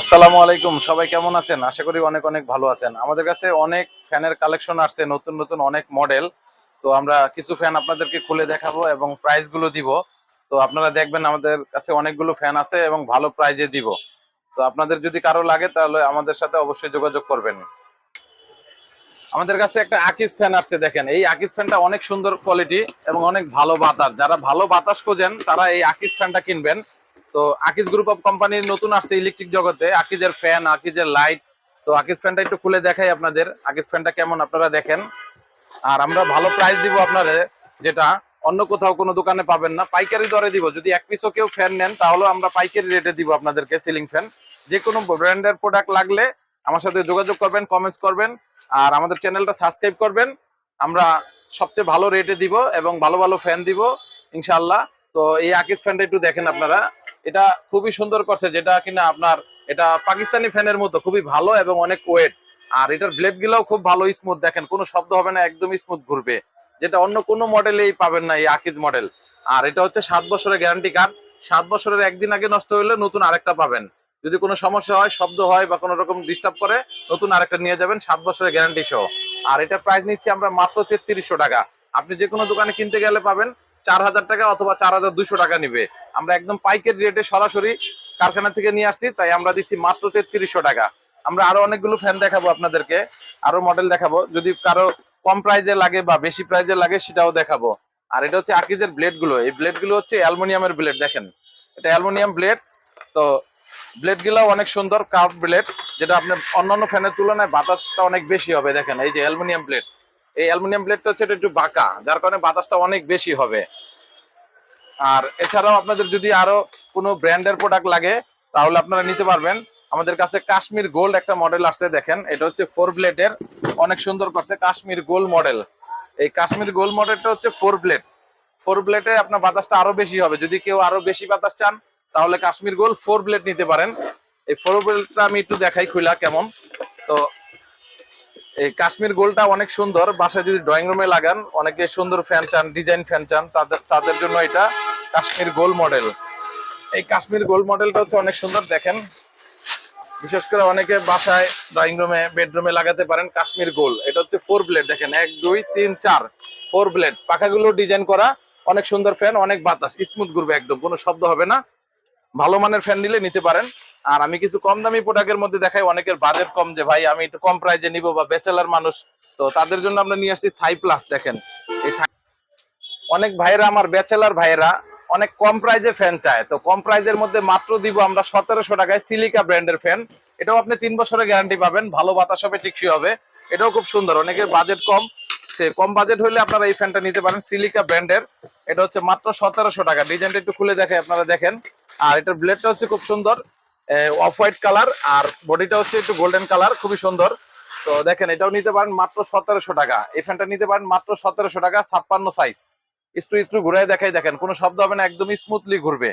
আসসালামু আলাইকুম, সবাই কেমন আছেন? আশা করি অনেক অনেক ভালো আছেন। আমাদের কাছে অনেক ফ্যানের কালেকশন আসছে, নতুন নতুন অনেক মডেল। তো আমরা কিছু ফ্যান আপনাদেরকে খুলে দেখাবো এবং প্রাইসগুলো দিব। তো আপনারা দেখবেন আমাদের কাছে অনেকগুলো ফ্যান আছে এবং ভালো প্রাইজে দিব। তো আপনাদের যদি কারও লাগে তাহলে আমাদের সাথে অবশ্যই যোগাযোগ করবেন। আমাদের কাছে একটা আকিস ফ্যান আসছে, দেখেন। এই আকিস ফ্যানটা অনেক সুন্দর কোয়ালিটি এবং অনেক ভালো বাতাস। যারা ভালো বাতাস খোঁজেন, তারা এই আকিস ফ্যানটা কিনবেন। তো আকিজ গ্রুপ অফ কোম্পানির নতুন আসছে ইলেকট্রিক জগতে। আকিজের ফ্যান আকিজের লাইট তো আকিজ ফ্যানটা একটু খুলে দেখাই আপনাদের। আকিজ ফ্যানটা কেমন আপনারা দেখেন। আর আমরা ভালো প্রাইস দিব আপনাদের যেটা অন্য কোথাও কোনো দোকানে পাবেন না। পাইকারি দরে দিব। যদি এক পিসও কেউ ফ্যান নেন তাহলে আমরা পাইকারি রেটে দিব আপনাদেরকে সিলিং ফ্যান যে কোনো ব্র্যান্ডের প্রোডাক্ট লাগলে আমার সাথে যোগাযোগ করবেন কমেন্টস করবেন। আর আমাদের চ্যানেলটা সাবস্ক্রাইব করবেন। আমরা সবচেয়ে ভালো রেটে দিব এবং ভালো ভালো ফ্যান দিব, ইনশাআল্লাহ। তো এই আকিস ফ্যানটা একটু দেখেন আপনারা। এটা খুবই সুন্দর করছে, যেটা কিনা আপনার, এটা পাকিস্তানি ফ্যানের মতো, খুবই ভালো এবং অনেক ওয়েট আর এটার ব্লেড গুলাও খুব ভালো স্মুথ দেখেন, কোনো শব্দ হবে না, একদম স্মুথ ঘুরবে। যেটা অন্য কোনো মডেলেই পাবেন না, এই আকিজ মডেল আর এটা হচ্ছে সাত বছরের গ্যারান্টি কার্ড সাত বছরের একদিন আগে নষ্ট হলে নতুন আরেকটা পাবেন। যদি কোনো সমস্যা হয়, শব্দ হয় বা কোনো রকম ডিস্টার্ব করে, নতুন আরেকটা নিয়ে যাবেন, সাত বছরের গ্যারান্টি সহ। আর এটা প্রাইস নিচ্ছি আমরা মাত্র তেত্রিশশো টাকা। আপনি যে কোনো দোকানে কিনতে গেলে পাবেন চার হাজার টাকা অথবা চার হাজার দুশো টাকা নিবে। আমরা একদম পাইকারি রেটে সরাসরি কারখানা থেকে নিয়ে আসছি, তাই আমরা দিচ্ছি মাত্র তেত্রিশশো টাকা। আমরা আরও অনেকগুলো ফ্যান দেখাবো আপনাদেরকে, আরও মডেল দেখাবো। যদি কারও কম প্রাইজে লাগে বা বেশি প্রাইজে লাগে, সেটাও দেখাবো। আর এটা হচ্ছে আকিজের ব্লেডগুলো এই ব্লেডগুলো হচ্ছে অ্যালুমিনিয়ামের ব্লেড দেখেন। এটা অ্যালুমিনিয়াম ব্লেড তো ব্লেডগুলো অনেক সুন্দর কার্ভ ব্লেড যেটা আপনার অন্যান্য ফ্যানের তুলনায় বাতাসটা অনেক বেশি হবে, দেখেন। এই যে অ্যালুমিনিয়াম ব্লেড এই অ্যালুমিনিয়াম ব্লেডটা হচ্ছে এটা একটু বাঁকা, যার কারণে বাতাসটা অনেক বেশি হবে। আর এছাড়াও আপনাদের যদি আরও কোনো ব্র্যান্ডের প্রোডাক্ট লাগে, তাহলে আপনারা নিতে পারবেন। আমাদের কাছে কাশ্মীর গোল্ড একটা মডেল আসছে, দেখেন। এটা হচ্ছে ফোর ব্লেডের অনেক সুন্দর করছে কাশ্মীর গোল্ড মডেল এই কাশ্মীর গোল্ড মডেলটা হচ্ছে ফোর ব্লেড ফোর ব্লেডে আপনার বাতাসটা আরও বেশি হবে। যদি কেউ আরও বেশি বাতাস চান, তাহলে কাশ্মীর গোল্ড ফোর ব্লেড নিতে পারেন। এই ফোর ব্লেডটা আমি একটু দেখাই খুলা কেমন। তো এই কাশ্মীর গোলটা অনেক সুন্দর। বাসায় যদি ড্রয়িং রুমে লাগান, অনেকে সুন্দর ফ্যান চান ডিজাইন ফ্যান চান, তাদের তাদের জন্য এটা কাশ্মীর গোল মডেল এই কাশ্মীর গোল মডেলটা হচ্ছে অনেক সুন্দর, দেখেন। বিশেষ করে অনেকে বাসায় ড্রয়িং রুমে বেডরুমে লাগাতে পারেন কাশ্মীর গোল। এটা হচ্ছে ফোর ব্লেড দেখেন, এক, দুই, তিন, চার। ফোর ব্লেড পাখাগুলো ডিজাইন করা, অনেক সুন্দর ফ্যান অনেক বাতাস স্মুথ ঘুরবে একদম, কোনো শব্দ হবে না। ভালো মানের ফ্যান নিলে নিতে পারেন। আর আমি কিছু কম দামি প্রোডাক্টের মধ্যে দেখাই, অনেকের বাজেট কম যে, ভাই, আমি একটু কম প্রাইজে নিব বা বেচেলার মানুষ। তো তাদের জন্য আমরা নিয়ে আসছি থাই প্লাস দেখেন। অনেক ভাইরা আমার ব্যাচেলার ভাইরা অনেক কম প্রাইজে ফ্যান চায়। তো কম প্রাইজের মধ্যে মাত্র দিব আমরা সতেরোশো টাকায় সিলিকা ব্র্যান্ডের ফ্যান এটাও আপনি তিন বছরের গ্যারান্টি পাবেন, ভালো বাতাস হবে, টিকসই হবে। এটাও খুব সুন্দর, অনেকের বাজেট কম। সে কম বাজেট হলে আপনারা এই ফ্যানটা নিতে পারেন সিলিকা ব্র্যান্ডের এটা হচ্ছে মাত্র সতেরোশো টাকা। ডিজাইনটা একটু খুলে দেখে আপনারা দেখেন। আর এটার ব্লেডটা হচ্ছে খুব সুন্দর। অফ হোয়াইট কালার আর বডিটা হচ্ছে একটু গোল্ডেন কালার খুবই সুন্দর। তো দেখেন, এটাও নিতে পারেন মাত্র সতেরোশো টাকা। এই ফ্যানটা নিতে পারেন মাত্র সতেরোশো টাকা, ছাপ্পান্ন সাইজ একটু একটু ঘুরাই দেখাই, দেখেন, কোনো শব্দ হবে না, একদম স্মুথলি ঘুরবে।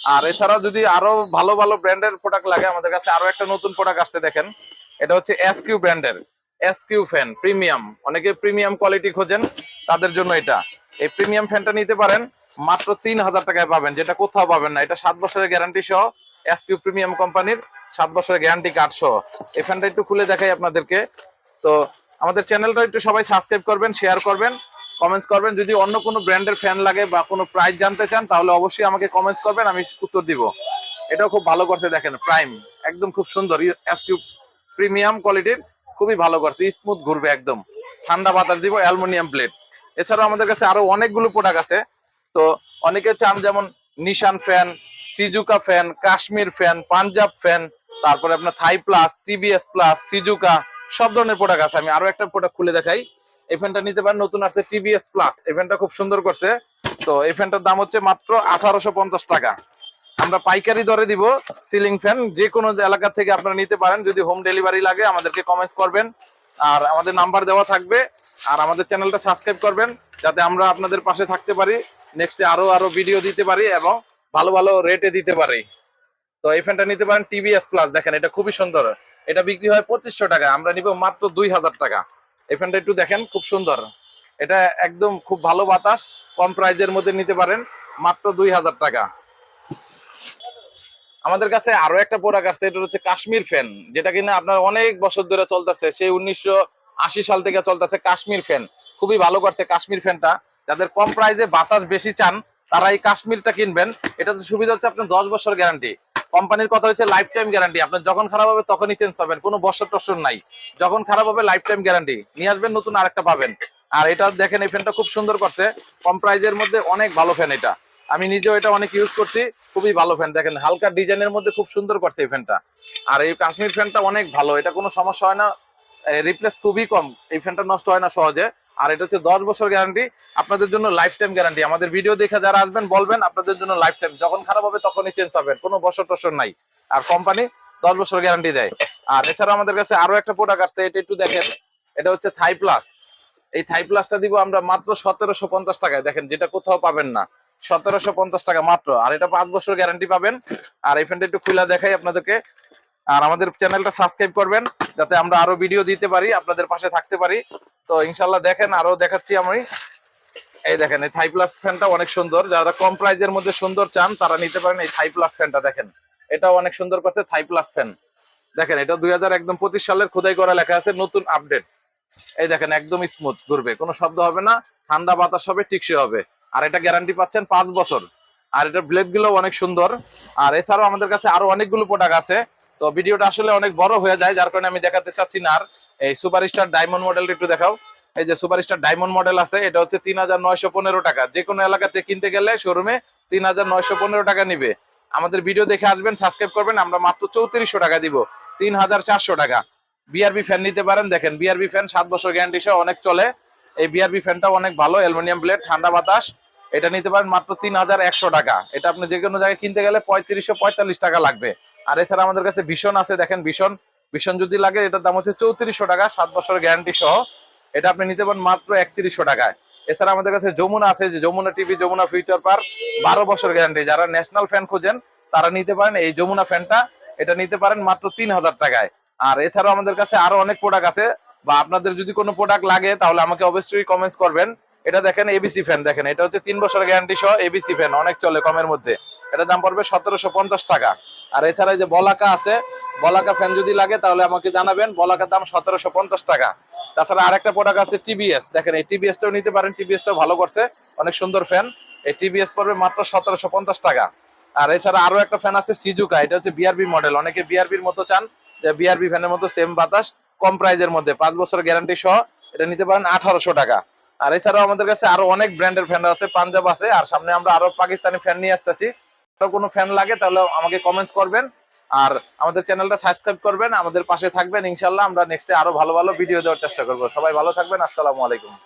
আর এছাড়াও যদি আরও ভালো ভালো ব্র্যান্ডের প্রোডাক্ট লাগে, আমাদের কাছে আরও একটা নতুন প্রোডাক্ট আসছে, দেখেন। এটা হচ্ছে এস কিউ ব্র্যান্ডের এস কিউ ফ্যান প্রিমিয়াম অনেকে প্রিমিয়াম কোয়ালিটি খোঁজেন, তাদের জন্য এটা। এই প্রিমিয়াম ফ্যানটা নিতে পারেন মাত্র তিন হাজার টাকায় পাবেন, যেটা কোথাও পাবেন না। এটা সাত বছরের গ্যারান্টি সহ এস কিউ প্রিমিয়াম কোম্পানির সাত বছরের গ্যারান্টি কার্ড সহ। এই একটু খুলে দেখাই আপনাদেরকে। তো আমাদের চ্যানেলটা একটু সবাই সাবস্ক্রাইব করবেন শেয়ার করবেন কমেন্টস করবেন। যদি অন্য কোনো ব্র্যান্ডের ফ্যান লাগে বা কোনো প্রাইস জানতে চান, তাহলে অবশ্যই আমাকে কমেন্টস করবেন, আমি উত্তর দিব। এটাও খুব ভালো করছে দেখেন প্রাইম একদম খুব সুন্দর। এসকিউ প্রিমিয়াম কোয়ালিটির খুবই ভালো করছে স্মুথ ঘুরবে একদম। ঠান্ডা বাতাস দিব অ্যালুমিনিয়াম প্লেট এছাড়াও আমাদের কাছে আরও অনেকগুলো প্রোডাক্ট আছে। তো অনেকে চান যেমন Nishan fan Shizuka fan Kashmir fan Punjab fan তারপরে আপনার Thai plus TBS plus Shizuka, সব ধরনের প্রোডাক্ট আছে। আমি আরও একটা প্রোডাক্ট খুলে দেখাই। এই ফ্যানটা নিতে পারেন, নতুন আসছে টিবিএস প্লাস এই ফ্যানটা খুব সুন্দর করছে। তো এই ফ্যানটার দাম হচ্ছে মাত্র আঠারোশো পঞ্চাশ টাকা। আমরা পাইকারি দরে দিব সিলিং ফ্যান যে কোনো এলাকা থেকে আপনারা নিতে পারেন। যদি হোম ডেলিভারি লাগে, আমাদেরকে কমেন্টস করবেন। আর আমাদের নাম্বার দেওয়া থাকবে। আর আমাদের চ্যানেলটা সাবস্ক্রাইব করবেন। যাতে আমরা আপনাদের পাশে থাকতে পারি। নেক্সটে আরও আরও ভিডিও দিতে পারি এবং ভালো ভালো রেটে দিতে পারি। তো এই ফ্যানটা নিতে পারেন টিভিএস প্লাস দেখেন এটা খুবই সুন্দর। এটা বিক্রি হয় পঁচিশশো টাকা, আমরা নিব মাত্র দুই হাজার টাকা। এই ফ্যানটা একটু দেখেন, খুব সুন্দর। এটা একদম খুব ভালো বাতাস, কম প্রাইজের মধ্যে নিতে পারেন, মাত্র দুই হাজার টাকা। আমাদের কাছে আরও একটা প্রোডাক্ট আছে, এটা হচ্ছে কাশ্মীর ফ্যান, যেটা কিনা আপনার অনেক বছর ধরে চলতেছে, সেই উনিশশো আশি সাল থেকে চলতেছে কাশ্মীর ফ্যান। খুবই ভালো করছে কাশ্মীর ফ্যানটা। যাদের কম প্রাইসে বাতাস বেশি চান তারা এই কাশ্মীরটা কিনবেন এটাতে সুবিধা হচ্ছে আপনার দশ বছর গ্যারান্টি কোম্পানির কথা হচ্ছে লাইফ টাইম গ্যারান্টি আপনার যখন খারাপ হবে তখনই চেঞ্জ পাবেন, কোনো বছর টসর নাই। যখন খারাপ হবে লাইফ টাইম গ্যারান্টি নিয়ে আসবেন, নতুন আরেকটা পাবেন। আর এটা দেখেন, এই ফ্যানটা খুব সুন্দর করছে। কম প্রাইজের মধ্যে অনেক ভালো ফ্যান এটা। আমি নিজেও এটা অনেক ইউজ করছি, খুবই ভালো ফ্যান দেখেন, হালকা ডিজাইনের মধ্যে খুব সুন্দর করছে এই ফ্যানটা আর এই কাশ্মীর ফ্যানটা অনেক ভালো, এটা কোনো সমস্যা হয় না। রিপ্লেস খুবই কম। এই ফ্যানটা নষ্ট হয় না সহজে। আর এটা হচ্ছে দশ বছর গ্যারান্টি আপনাদের জন্য লাইফ টাইম গ্যারান্টি আমাদের ভিডিও দেখে যারা আসবেন, বলবেন আপনাদের জন্য লাইফ টাইম যখন খারাপ হবে, তখনই চেঞ্জ পাবেন। কোনো বছর টসর নাই। আর কোম্পানি দশ বছর গ্যারান্টি দেয়। আর এছাড়া আমাদের কাছে আরও একটা প্রোডাক্ট আছে এটা একটু দেখেন। এটা হচ্ছে থাই প্লাস এই থাই প্লাসটা দিব আমরা মাত্র সতেরোশো পঞ্চাশ টাকায়। দেখেন, যেটা কোথাও পাবেন না। সতেরোশো পঞ্চাশ টাকা মাত্র। আর এটা পাঁচ বছর গ্যারান্টি পাবেন। আর এই ফ্যানটা একটু খুলে দেখাই আপনাদেরকে। আর আমাদের চ্যানেলটা সাবস্ক্রাইব করবেন, যাতে আমরা আরও ভিডিও দিতে পারি, আপনাদের পাশে থাকতে পারি। তো ইনশাল্লাহ দেখেন, আরও দেখাচ্ছি আমি। এই দেখেন, এই থাই প্লাস ফ্যানটা অনেক সুন্দর। যারা কম প্রাইজের মধ্যে সুন্দর চান, তারা নিতে পারেন এই থাই প্লাস ফ্যানটা দেখেন। এটাও অনেক সুন্দর করছে থাই প্লাস ফ্যান দেখেন, এটা দুই হাজার একদম পঁচিশ সালের খোদাই করা লেখা আছে, নতুন আপডেট এই দেখেন, একদম স্মুথ ঘুরবে, কোনো শব্দ হবে না। ঠান্ডা বাতাস হবে টিকসই হবে। আর এটা গ্যারান্টি পাচ্ছেন পাঁচ বছর। আর এটা ব্লেডগুলো অনেক সুন্দর। আর এছাড়াও আমাদের কাছে আরও অনেকগুলো প্রোডাক্ট আছে। তো ভিডিওটা আসলে অনেক বড় হয়ে যায়, যার কারণে আমি দেখাতে চাচ্ছি না। আর এই সুপার স্টার ডায়মন্ড মডেল একটু দেখাও। এই যে সুপার স্টার ডায়মন্ড মডেল আছে, এটা হচ্ছে তিন হাজার নয়শো পনেরো টাকা। যে কোনো এলাকাতে কিনতে গেলে শোরুমে তিন হাজার নয়শো পনেরো টাকা নিবে। আমাদের ভিডিও দেখে আসবেন, সাবস্ক্রাইব করবেন, আমরা মাত্র চৌত্রিশশো টাকা দিব। তিন হাজার চারশো টাকা। বিআরবি ফ্যান নিতে পারেন, দেখেন বিআরবি ফ্যান সাত বছর গ্যারান্টি সহ অনেক চলে। এই বিআরবি ফ্যানটা অনেক ভালো অ্যালুমিনিয়াম প্লেট ঠান্ডা বাতাস। এটা নিতে পারেন মাত্র তিন হাজার একশো টাকা। এটা আপনি যে কোনো জায়গায় কিনতে গেলে পঁয়ত্রিশশো পঁয়তাল্লিশ টাকা লাগবে। আর এছাড়া আমাদের কাছে ভীষণ আছে, দেখেন ভীষণ ভীষণ যদি লাগে, এটার দাম হচ্ছে চৌত্রিশশো টাকা, সাত বছর গ্যারান্টি সহ। এটা আপনি নিতে পারেন মাত্র একত্রিশশো টাকায়। এছাড়া আমাদের কাছে যমুনা আছে, যে Jamuna TV, Jamuna future park বারো বছর গ্যারান্টি যারা ন্যাশনাল ফ্যান খোঁজেন, তারা নিতে পারেন এই যমুনা ফ্যানটা এটা নিতে পারেন মাত্র তিন হাজার টাকায়। আর এছাড়াও আমাদের কাছে আরও অনেক প্রোডাক্ট আছে। বা আপনাদের যদি কোনো প্রোডাক্ট লাগে, তাহলে আমাকে অবশ্যই কমেন্টস করবেন। এটা দেখেন এবিসি ফ্যান দেখেন। এটা হচ্ছে তিন বছর গ্যারান্টি সহ এবিসি ফ্যান অনেক চলে কমের মধ্যে। এটার দাম পড়বে সতেরোশো পঞ্চাশ টাকা। আর এছাড়া যে বলাকা আছে, বলাকা ফ্যান যদি লাগে তাহলে আমাকে জানাবেন। বলাকার দাম সতেরোশো পঞ্চাশ টাকা। তাছাড়া আরেকটা প্রোডাক্ট আছে টিবিএস দেখেন, এই টিবিএস টাও নিতে পারেন টিবিএস টাও ভালো করছে। অনেক সুন্দর ফ্যান এই টিবিএস পড়বে মাত্র সতেরোশো পঞ্চাশ টাকা। আর এছাড়া আরও একটা ফ্যান আছে সিজুকা এটা হচ্ছে বিআরবি মডেল অনেকে বিআরবির মতো চান, যে বিআরবি ফ্যানের মতো সেম বাতাস, কম প্রাইজের মধ্যে। পাঁচ বছর গ্যারান্টি সহ এটা নিতে পারেন আঠারোশো টাকা। আর এছাড়াও আমাদের কাছে আরও অনেক ব্র্যান্ডের ফ্যান আছে পাঞ্জাব আছে। আর সামনে আমরা আরও পাকিস্তানি ফ্যান নিয়ে আসতেছি। কোনো ফ্যান লাগে, তাহলে আমাকে কমেন্টস করবেন। আর আমাদের চ্যানেলটা সাবস্ক্রাইব করবেন, আমাদের পাশে থাকবেন। ইনশাল্লাহ আমরা নেক্সটে আরও ভালো ভালো ভিডিও দেওয়ার চেষ্টা করব। সবাই ভালো থাকবেন, আসসালামু আলাইকুম।